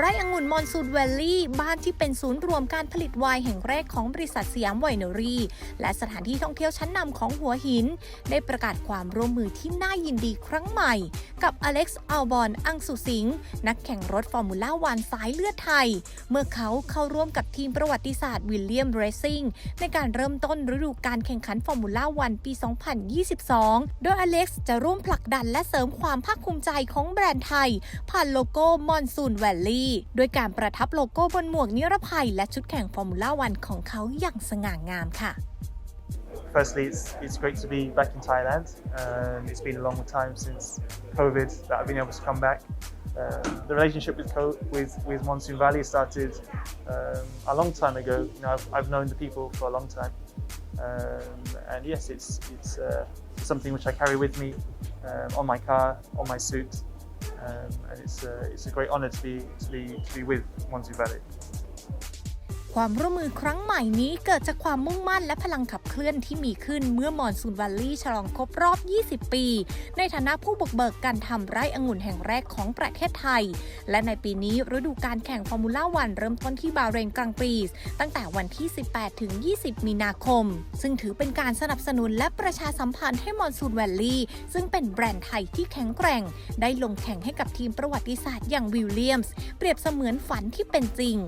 ไร่องุ่นมอนซูนแวลลี่ บ้านที่เป็นศูนย์รวมการผลิตไวน์แห่งแรกของบริษัทสยามไวเนอรี่ และสถานที่ท่องเที่ยวชั้นนำของหัวหิน ได้ประกาศความร่วมมือที่น่ายินดีครั้งใหม่ กับอเล็กซ์อัลบอน อังสุสิงห์นักแข่งรถฟอร์มูล่าวันสายเลือดไทย เมื่อเขาเข้าร่วมกับทีมประวัติศาสตร์วิลเลียมเรซซิ่งในการเริ่มต้นฤดูการแข่งขันฟอร์มูล่าวันปี 2022 โดยอเล็กซ์จะร่วมผลักดันและเสริมความภาคภูมิใจของแบรนด์ไทยผ่านโลโก้มอนซูนแวลลี่โดยการประทับโลโก้บนหมวกนิรภัย และชุดแข่งฟอร์มูล่าวันของเขาอย่างสง่างามค่ะ Firstly, it's, it's great to be back in Thailand. Um, it's been a long time since COVID that I've been able to come back. Um, the relationship with, Co- with with Monsoon Valley started um, a long time ago. You know, I've, I've known the people for a long time, um, and yes, it's it's uh, something which I carry with me um, on my car, on my suit, um, and it's it's a great honour to be to be to be with Monsoon Valley. ความร่วมมือครั้งใหม่นี้เกิดจากความมุ่งมั่นและพลังขับเคลื่อนที่มีขึ้นเมื่อมอนซูนวัลลี่ฉลองครบรอบ 20 ปี ในฐานะผู้บุกเบิกการทำไร่องุ่นแห่งแรกของประเทศไทย และในปีนี้ฤดูการแข่งฟอร์มูล่าวันเริ่มต้นที่บาเรนกลางปรีสตั้งแต่วันที่ 18 ถึง 20 มีนาคม ซึ่งถือเป็นการสนับสนุนและประชาสัมพันธ์ให้มอนซูนแวลลี่ซึ่งเป็นแบรนด์ไทยที่แข็งแกร่ง ได้ลงแข่งให้กับทีมประวัติศาสตร์อย่างวิลเลียมส์เปรียบเสมือนฝันที่เป็นจริง